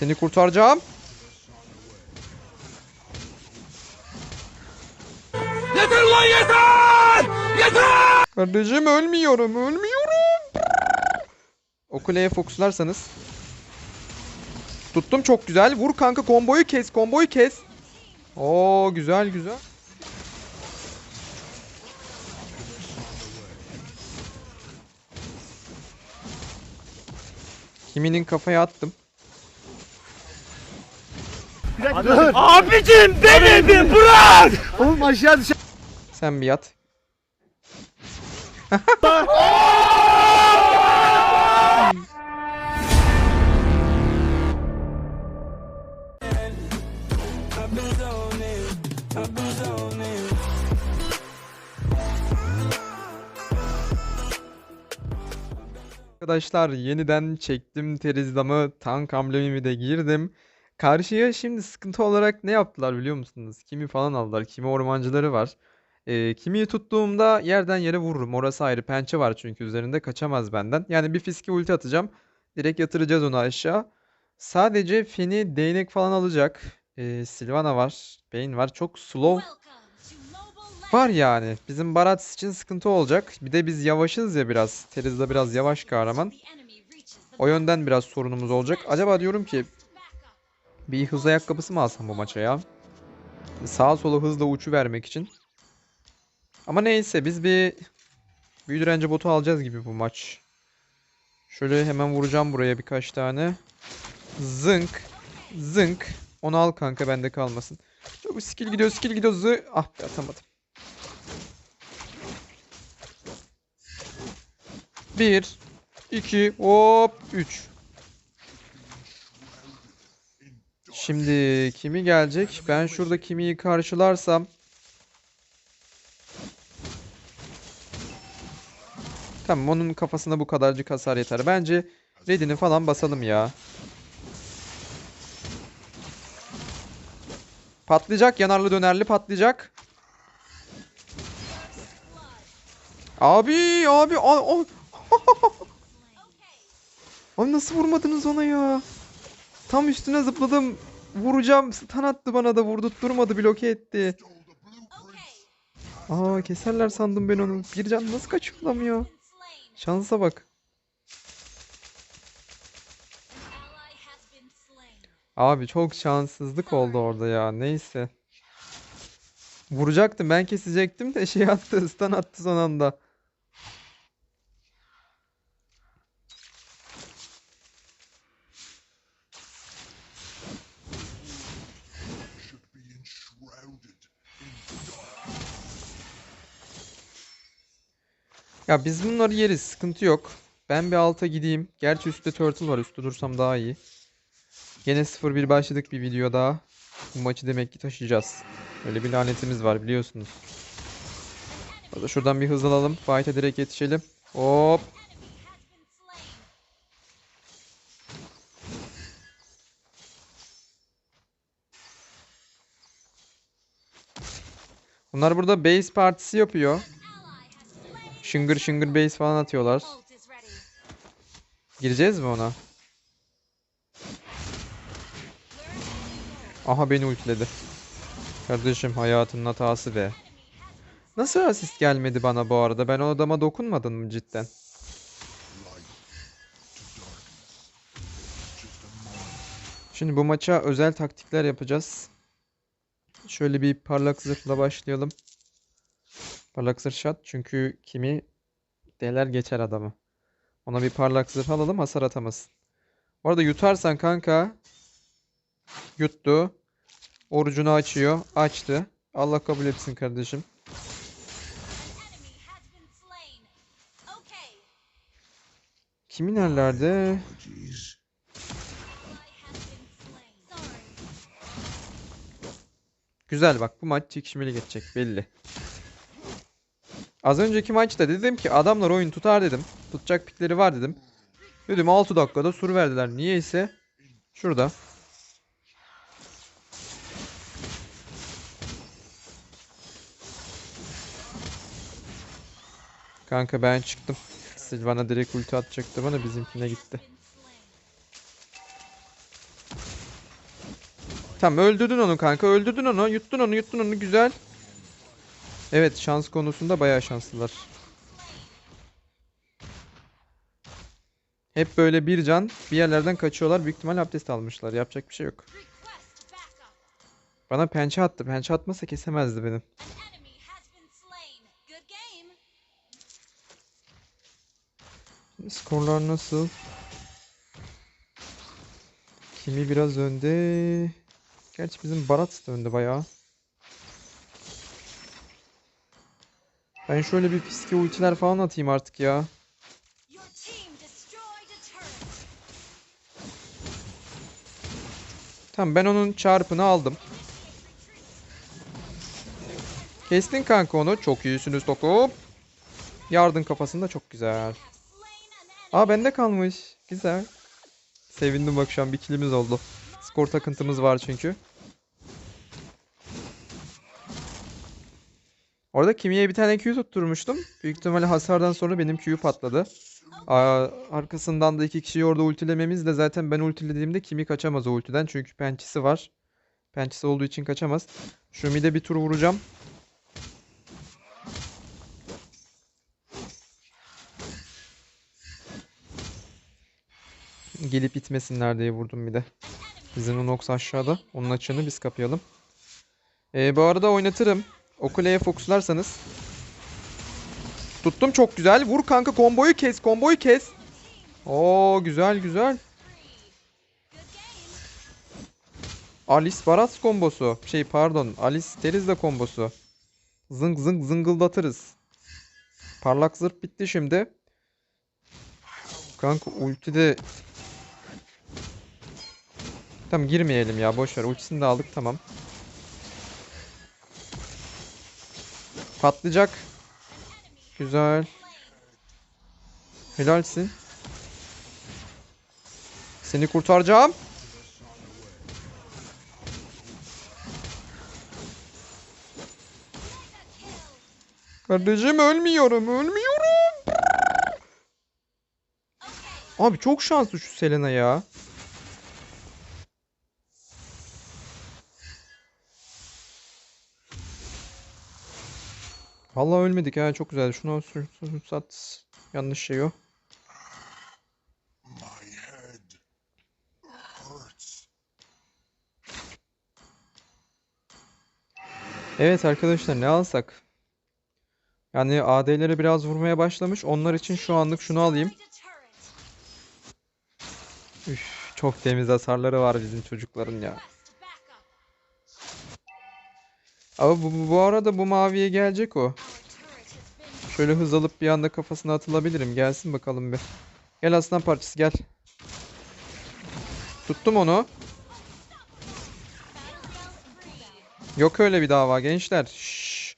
Seni kurtaracağım. Yeter lan yeter! Yeter! Kardeşim ölmüyorum, ölmüyorum. O kuleye fokuslarsanız. Tuttum çok güzel. Vur kanka komboyu kes, komboyu kes. Oo güzel güzel. Kiminin kafaya attım. Abicim denedim bırak! Oğlum aşağı düşer. Sen bir yat. Arkadaşlar yeniden çektim terizlamı tank amblemimi de girdim. Karşıya şimdi sıkıntı olarak ne yaptılar biliyor musunuz? Kimi falan aldılar. Kimi ormancıları var. Ee, kimiyi tuttuğumda yerden yere vururum. Orası ayrı. Pençe var çünkü üzerinde kaçamaz benden. Yani bir fiske ulti atacağım. Direkt yatıracağız onu aşağı. Sadece Feni değnek falan alacak. Ee, Sylvana var. Bane var. Çok slow var yani. Bizim Barats için sıkıntı olacak. Bir de biz yavaşız ya biraz. Terizla biraz yavaş kahraman. O yönden biraz sorunumuz olacak. Acaba diyorum ki bir hız ayakkabısı mı alsam bu maça ya? Sağa sola hızla uçu vermek için. Ama neyse biz bir büyü direnci botu alacağız gibi bu maç. Şöyle hemen vuracağım buraya birkaç tane. Zınk. Zınk. Onu al kanka bende kalmasın. Çok skill gidiyor skill gidiyor zı. Ah atamadım. Bir. iki, Hop. Üç. Şimdi kimi gelecek? Ben şurada kimiyi karşılarsam Tamam onun kafasına bu kadarcık hasar yeter. Bence Red'ini falan basalım ya. Patlayacak yanarlı dönerli patlayacak. Abi abi Abi nasıl vurmadınız ona ya? Tam üstüne zıpladım. Vuracağım. Stun attı bana da vurdurtturmadı bloke etti. Aa keserler sandım ben onu. Bir can nasıl kaçıyor adam ya? Şansa bak. Abi çok şanssızlık oldu orada ya. Neyse. Vuracaktım ben kesecektim de şey attı stun attı son anda. Ya biz bunları yeriz. Sıkıntı yok. Ben bir alta gideyim. Gerçi üstte turtle var. Üstte dursam daha iyi. Gene 0-1 başladık bir video daha. Bu maçı demek ki taşıyacağız. Öyle bir lanetimiz var biliyorsunuz. Hadi şuradan bir hız alalım. Fight'e direkt yetişelim. Hop. Bunlar burada base partisi yapıyor. Şıngır şıngır base falan atıyorlar. Gireceğiz mi ona? Aha beni ultiledi. Kardeşim hayatının hatası be. Nasıl asist gelmedi bana bu arada? Ben o adama dokunmadım mı cidden? Şimdi bu maça özel taktikler yapacağız. Şöyle bir parlak zırhla başlayalım. Parlak zırh shot çünkü kimi deler geçer adamı. Ona bir parlak zırh alalım hasar atamasın. Bu arada yutarsan kanka yuttu. Orucunu açıyor. Açtı. Allah kabul etsin kardeşim. Kimin ellerde? Güzel bak bu maç çekişmeli geçecek belli. Az önceki maçta dedim ki adamlar oyun tutar dedim. Tutacak pikleri var dedim. Dedim 6 dakikada sur verdiler. Niyeyse şurada. Kanka ben çıktım. Silvana direkt ulti atacaktı bana bizimkine gitti. Tamam öldürdün onu kanka. Öldürdün onu. Yuttun onu yuttun onu. Güzel. Evet şans konusunda bayağı şanslılar. Hep böyle bir can bir yerlerden kaçıyorlar. Büyük ihtimal abdest almışlar. Yapacak bir şey yok. Bana pençe attı. Pençe atmasa kesemezdi beni. An enemy has been slain. Good game. Skorlar nasıl? Kimi biraz önde. Gerçi bizim Barat da önde bayağı. Ben şöyle bir fiske ultiler falan atayım artık ya. Tamam ben onun çarpını aldım. Kestin kanka onu. Çok iyisiniz tokum. Yardın kafasında çok güzel. Aa bende kalmış. Güzel. Sevindim bak şu an bir kilimiz oldu. Skor takıntımız var çünkü. Orada kimiye bir tane Q tutturmuştum. Büyük ihtimalle hasardan sonra benim Q patladı. Aa, arkasından da iki kişiyi orada ultilememiz de zaten ben ultilediğimde kimi kaçamaz o ultiden. Çünkü pençesi var. Pençesi olduğu için kaçamaz. Şu mide bir tur vuracağım. Gelip itmesinler diye vurdum bir de. Bizim Nox aşağıda. Onun açığını biz kapayalım. Ee, bu arada oynatırım. O kuleye fokuslarsanız. Tuttum çok güzel. Vur kanka komboyu kes. Komboyu kes. Oo güzel güzel. Alice Baras kombosu. Şey pardon. Alice Terizla kombosu. Zıng zıng zıngıldatırız. Parlak zırh bitti şimdi. Kanka ulti de Tamam girmeyelim ya boş ver. Ultisini de aldık tamam. Patlayacak. Güzel. Helalsin. Seni kurtaracağım. Kardeşim ölmüyorum, ölmüyorum. Abi çok şanslı şu Selena ya. Vallahi ölmedik ha çok güzel. Şunu sat. Yanlış şey o. Evet arkadaşlar ne alsak? Yani AD'leri biraz vurmaya başlamış. Onlar için şu anlık şunu alayım. Üf, çok temiz hasarları var bizim çocukların ya. Ama bu, bu arada bu maviye gelecek o. Şöyle hız alıp bir anda kafasına atılabilirim. Gelsin bakalım bir. Gel aslan parçası gel. Tuttum onu. Yok öyle bir dava gençler. Şşş.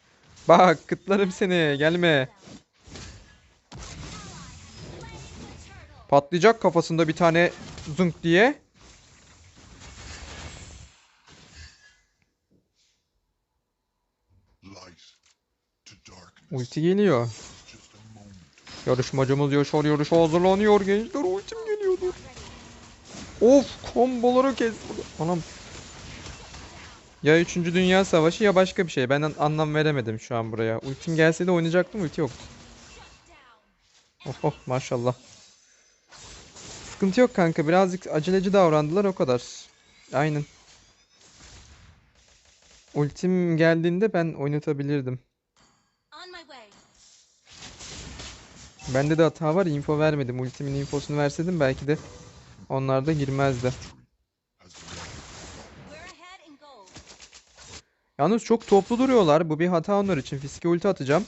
Bak kıtlarım seni. Gelme. Patlayacak kafasında bir tane zınk diye. Ulti geliyor. Yarışmacımız Yaşar yarışa hazırlanıyor gençler. Ultim geliyordur. Of komboları kes. Anam. Ya 3. Dünya Savaşı ya başka bir şey. Ben an- anlam veremedim şu an buraya. Ultim gelse de oynayacaktım. Ulti yoktu. Oh maşallah. Sıkıntı yok kanka. Birazcık aceleci davrandılar o kadar. Aynen. Ultim geldiğinde ben oynatabilirdim. Bende de hata var. Info vermedim. Ultimin infosunu verseydim belki de onlar da girmezdi. Yalnız çok toplu duruyorlar. Bu bir hata onlar için. Fiske ulti atacağım.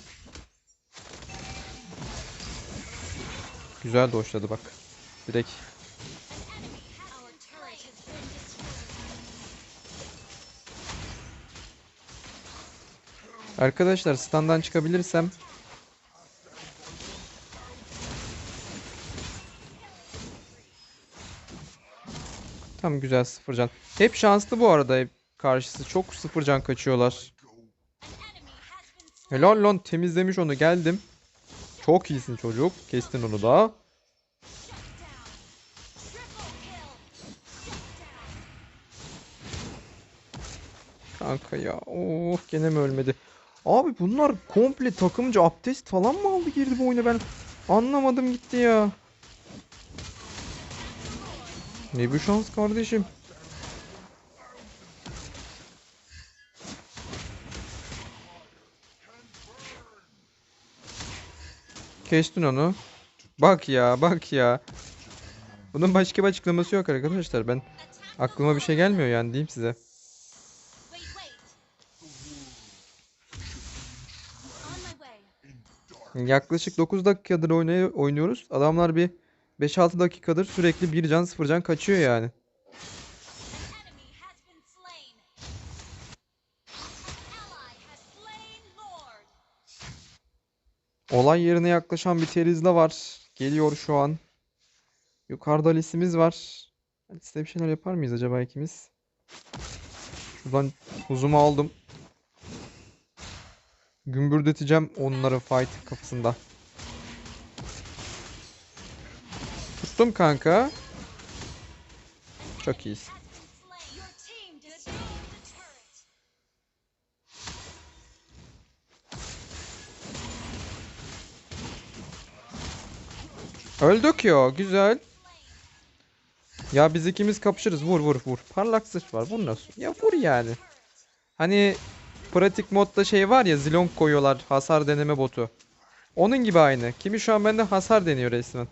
Güzel doşladı bak. Direkt. Arkadaşlar standdan çıkabilirsem Tam güzel sıfır can. Hep şanslı bu arada hep karşısı. Çok sıfır can kaçıyorlar. Helal lan temizlemiş onu geldim. Çok iyisin çocuk. Kestin onu da. Kanka ya. Oh gene mi ölmedi? Abi bunlar komple takımcı abdest falan mı aldı girdi bu oyuna ben anlamadım gitti ya. Ne bu şans kardeşim. Kestin onu. Bak ya bak ya. Bunun başka bir açıklaması yok arkadaşlar. Ben aklıma bir şey gelmiyor yani diyeyim size. Yaklaşık 9 dakikadır oynuyoruz. Adamlar bir 5-6 dakikadır sürekli bir can sıfır can kaçıyor yani. Olay yerine yaklaşan bir Terizla var. Geliyor şu an. Yukarıda Alice'imiz var. Alice'le bir şeyler yapar mıyız acaba ikimiz? Şuradan uzumu aldım. Gümbürdeteceğim onları fight kafasında. Tuttum kanka. Çok turret. Öldük ya güzel. Ya biz ikimiz kapışırız vur vur vur. Parlak sıç var vur nasıl? Ya vur yani. Hani pratik modda şey var ya zilong koyuyorlar hasar deneme botu. Onun gibi aynı. Kimi şu an bende hasar deniyor resmen.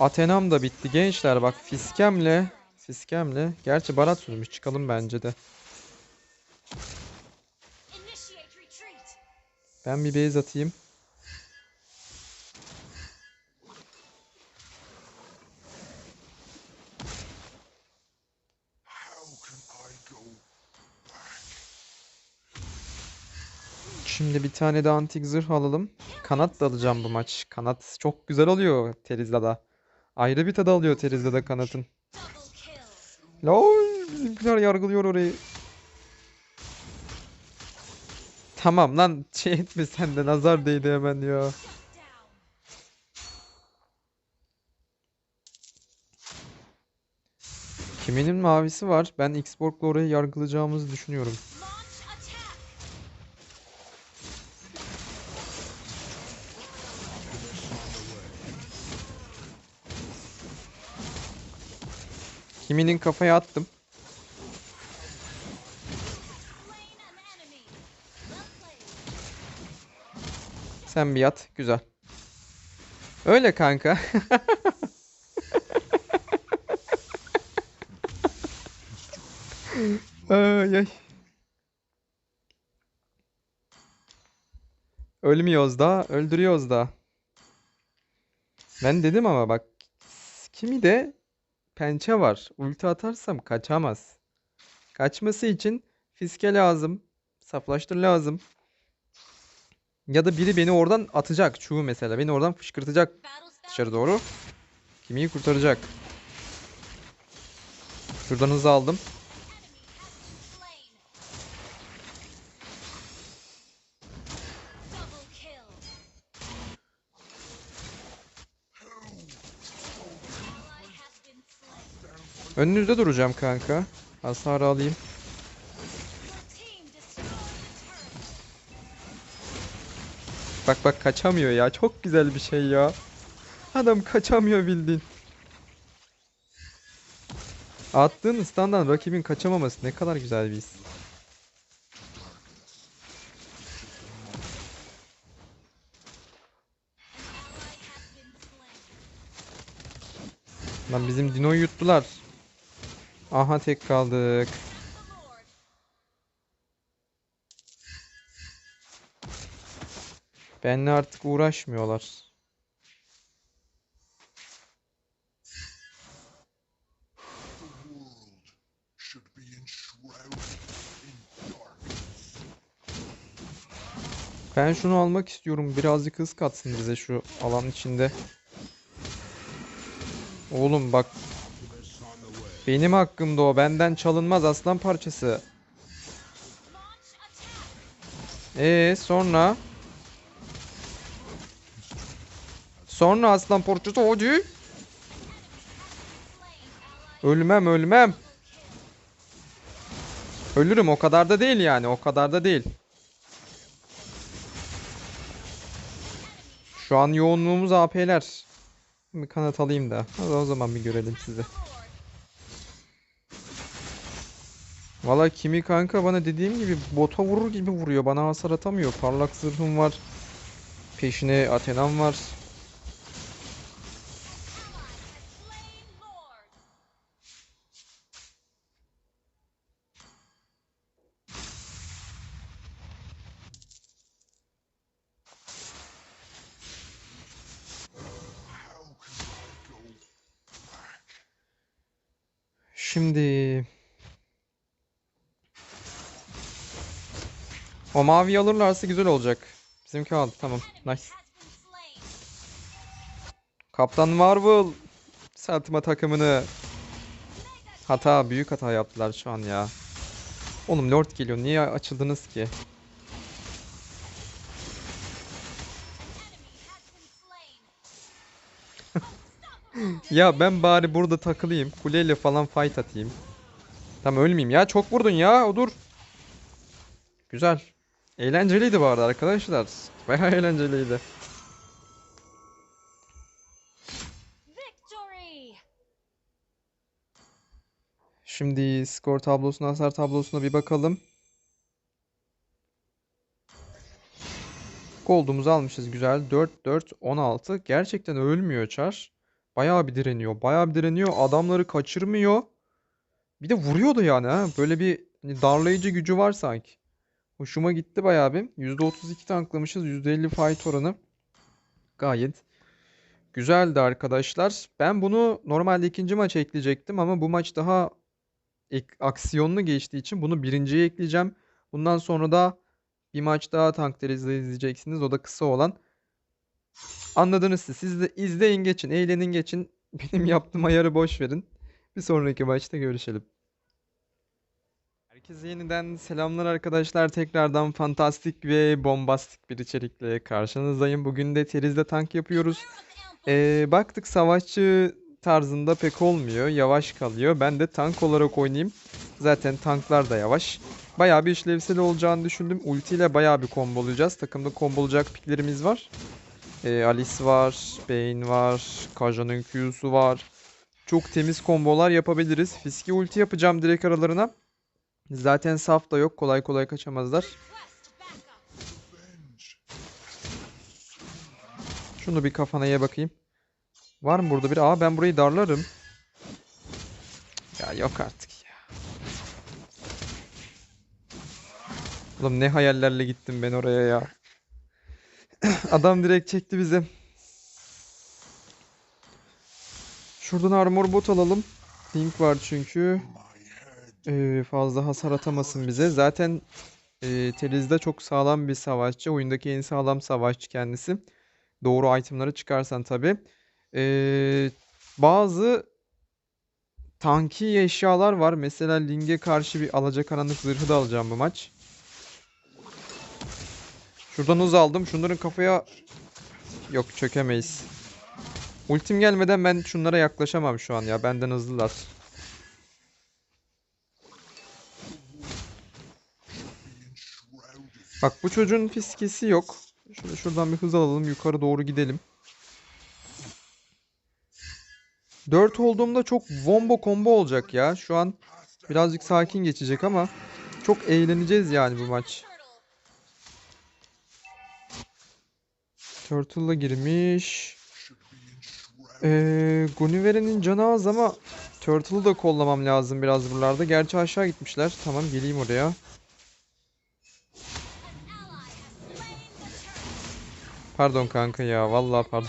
Athena'm da bitti gençler bak fiskemle fiskemle. Gerçi barat sürmüş çıkalım bence de. Ben bir base atayım. Şimdi bir tane de antik zırh alalım. Kanat da alacağım bu maç. Kanat çok güzel oluyor Terizla'da. Ayrı bir tadı alıyor Terizla'da kanatın. Double kill. Lol bizimkiler yargılıyor orayı. Tamam lan şey etme sen de nazar değdi hemen ya. Kiminin mavisi var. Ben Xborg'la orayı yargılayacağımızı düşünüyorum. Kiminin kafaya attım. Sen bir yat. Güzel. Öyle kanka. Ay ay. Ölmüyoruz da, öldürüyoruz da. Ben dedim ama bak kimi de pençe var. Ulti atarsam kaçamaz. Kaçması için fiske lazım. Saflaştır lazım. Ya da biri beni oradan atacak. Çuğu mesela. Beni oradan fışkırtacak dışarı doğru. Kimiyi kurtaracak. Şuradan hızı aldım. Önünüzde duracağım kanka. Hasarı alayım. Bak bak kaçamıyor ya. Çok güzel bir şey ya. Adam kaçamıyor bildiğin. Attığın standdan rakibin kaçamaması ne kadar güzel bir his. Lan bizim Dino'yu yuttular. Aha tek kaldık. Benle artık uğraşmıyorlar. Ben şunu almak istiyorum. Birazcık hız katsın bize şu alan içinde. Oğlum bak. Benim hakkımda o. Benden çalınmaz aslan parçası. Ee sonra? Sonra aslan porçusu hadi. Ölmem ölmem. Ölürüm o kadar da değil yani o kadar da değil. Şu an yoğunluğumuz AP'ler. Bir kanat alayım da. O zaman bir görelim sizi. Valla kimi kanka bana dediğim gibi bota vurur gibi vuruyor. Bana hasar atamıyor. Parlak zırhım var. Peşine Athena'm var. Şimdi o mavi alırlarsa güzel olacak. Bizimki aldı tamam. Nice. Kaptan Marvel satma takımını. Hata büyük hata yaptılar şu an ya. Oğlum Lord geliyor. Niye açıldınız ki? Ya ben bari burada takılayım. Kuleyle falan fight atayım. Tamam ölmeyeyim ya. Çok vurdun ya. O dur. Güzel. Eğlenceliydi bu arada arkadaşlar. Bayağı eğlenceliydi. Şimdi skor tablosuna, hasar tablosuna bir bakalım. Gold'umuzu almışız güzel. 4 4 16. Gerçekten ölmüyor Char. Bayağı bir direniyor. Bayağı bir direniyor. Adamları kaçırmıyor. Bir de vuruyor da yani ha. Böyle bir hani darlayıcı gücü var sanki. Hoşuma gitti bayağı bir. %32 tanklamışız. %50 fight oranı. Gayet güzeldi arkadaşlar. Ben bunu normalde ikinci maça ekleyecektim ama bu maç daha aksiyonlu geçtiği için bunu birinciye ekleyeceğim. Bundan sonra da bir maç daha Tank izleyeceksiniz. O da kısa olan. Anladınız siz. Siz de izleyin geçin, eğlenin geçin. Benim yaptığım ayarı boş verin. Bir sonraki maçta görüşelim. Herkese yeniden selamlar arkadaşlar. Tekrardan fantastik ve bombastik bir içerikle karşınızdayım. Bugün de Teriz'de tank yapıyoruz. Ee, baktık savaşçı tarzında pek olmuyor. Yavaş kalıyor. Ben de tank olarak oynayayım. Zaten tanklar da yavaş. Bayağı bir işlevsel olacağını düşündüm. Ulti ile bayağı bir kombolayacağız. Takımda kombolacak piklerimiz var. Ee, Alice var. Bane var. Kaja'nın Q'su var. Çok temiz kombolar yapabiliriz. Fiski ulti yapacağım direkt aralarına. Zaten saf da yok. Kolay kolay kaçamazlar. Şunu bir kafana ye bakayım. Var mı burada bir? Aa ben burayı darlarım. Ya yok artık ya. Oğlum ne hayallerle gittim ben oraya ya. Adam direkt çekti bizi. Şuradan armor bot alalım. Link var çünkü. Ee, fazla hasar atamasın bize. Zaten e, Teriz'de çok sağlam bir savaşçı. Oyundaki en sağlam savaşçı kendisi. Doğru itemları çıkarsan tabii. Ee, bazı tanki eşyalar var. Mesela Ling'e karşı bir alacakaranlık zırhı da alacağım bu maç. Şuradan hız aldım. Şunların kafaya... Yok çökemeyiz. Ultim gelmeden ben şunlara yaklaşamam şu an ya. Benden hızlılar. Bak bu çocuğun fiskesi yok. Şöyle şuradan bir hız alalım. Yukarı doğru gidelim. 4 olduğumda çok wombo combo olacak ya. Şu an birazcık sakin geçecek ama çok eğleneceğiz yani bu maç. Turtle. Turtle'la girmiş. Ee. Gunniver'in canı az ama Turtle'ı da kollamam lazım biraz buralarda. Gerçi aşağı gitmişler. Tamam geleyim oraya. Pardon kanka ya. Vallahi pardon.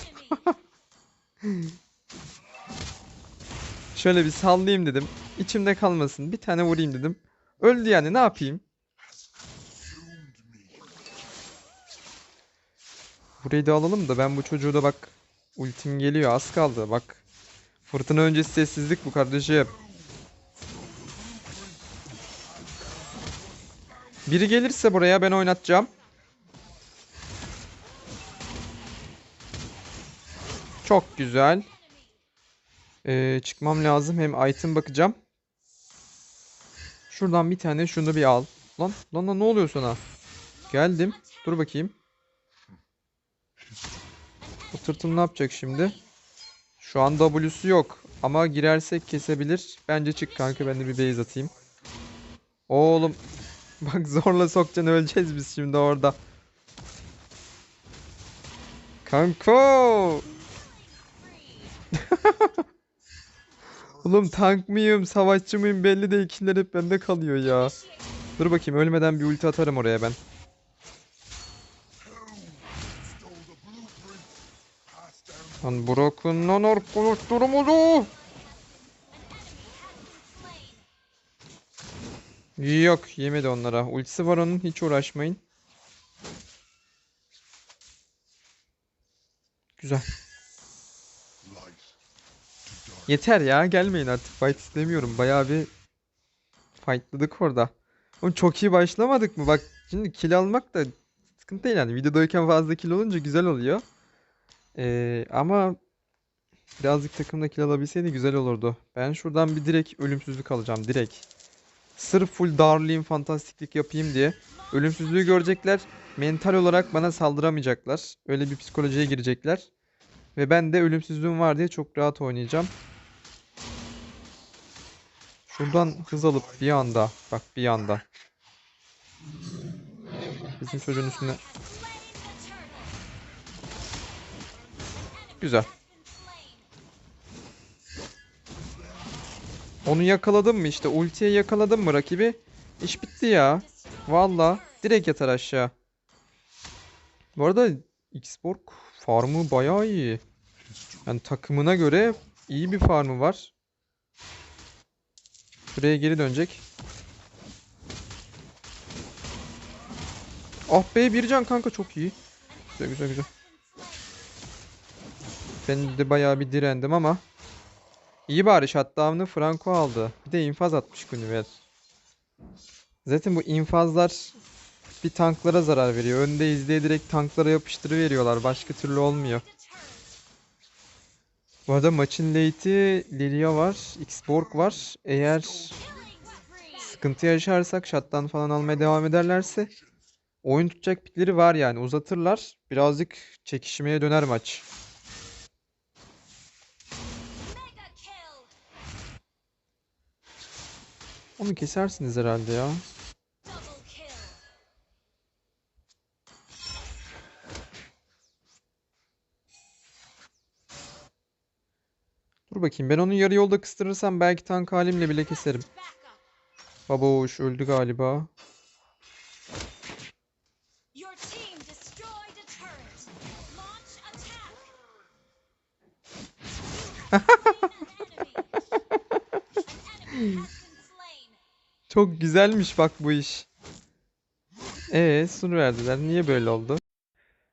Şöyle bir sallayayım dedim. İçimde kalmasın. Bir tane vurayım dedim. Öldü yani ne yapayım? Burayı da alalım da ben bu çocuğu da bak ultim geliyor az kaldı bak. Fırtına öncesi sessizlik bu kardeşim. Biri gelirse buraya ben oynatacağım. Çok güzel. Ee, çıkmam lazım. Hem item bakacağım. Şuradan bir tane şunu bir al. Lan lan lan ne oluyor sana? Geldim. Dur bakayım. Bu tırtıl ne yapacak şimdi? Şu an W'su yok. Ama girersek kesebilir. Bence çık kanka ben de bir base atayım. Oğlum. Bak zorla sokacaksın öleceğiz biz şimdi orada. Kanko. Oğlum tank mıyım, savaşçı mıyım belli değil. Killer hep bende kalıyor ya. Dur bakayım ölmeden bir ulti atarım oraya ben. Lan bırakın lan arkadaşlarımızı. Yok yemedi onlara. Ultisi var onun hiç uğraşmayın. Güzel. Yeter ya gelmeyin artık fight istemiyorum. Bayağı bir fightladık orada. Oğlum çok iyi başlamadık mı? Bak şimdi kill almak da sıkıntı değil yani. Videodayken fazla kill olunca güzel oluyor. Ee, ama birazcık takımda kill alabilseydi güzel olurdu. Ben şuradan bir direkt ölümsüzlük alacağım direkt. Sırf full darlayayım fantastiklik yapayım diye. Ölümsüzlüğü görecekler. Mental olarak bana saldıramayacaklar. Öyle bir psikolojiye girecekler. Ve ben de ölümsüzlüğüm var diye çok rahat oynayacağım. Şuradan hız alıp bir anda. Bak bir anda. Bizim çocuğun üstüne. Güzel. Onu yakaladım mı işte ultiye yakaladım mı rakibi? İş bitti ya. Valla direkt yatar aşağı. Bu arada Xborg farmı bayağı iyi. Yani takımına göre iyi bir farmı var. Şuraya geri dönecek. Ah be bir can kanka çok iyi. Güzel güzel güzel. Ben de bayağı bir direndim ama. İyi bari shutdown'ı Franco aldı. Bir de infaz atmış Guinevere. Zaten bu infazlar bir tanklara zarar veriyor. Önde izleye direkt tanklara yapıştırıveriyorlar. Başka türlü olmuyor. Bu arada maçın late'i Lilia var. Xborg var. Eğer sıkıntı yaşarsak shutdown falan almaya devam ederlerse oyun tutacak pikleri var yani. Uzatırlar. Birazcık çekişmeye döner maç. Onu kesersiniz herhalde ya. Dur bakayım ben onu yarı yolda kıstırırsam belki tank halimle bile keserim. Baboş öldü galiba. Çok güzelmiş bak bu iş. Ee, sur verdiler. Niye böyle oldu?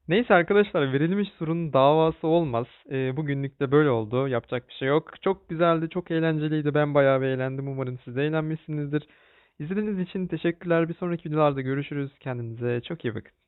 Neyse arkadaşlar verilmiş surun davası olmaz. Ee, bugünlük de böyle oldu. Yapacak bir şey yok. Çok güzeldi, çok eğlenceliydi. Ben bayağı bir eğlendim. Umarım siz de eğlenmişsinizdir. İzlediğiniz için teşekkürler. Bir sonraki videolarda görüşürüz. Kendinize çok iyi bakın.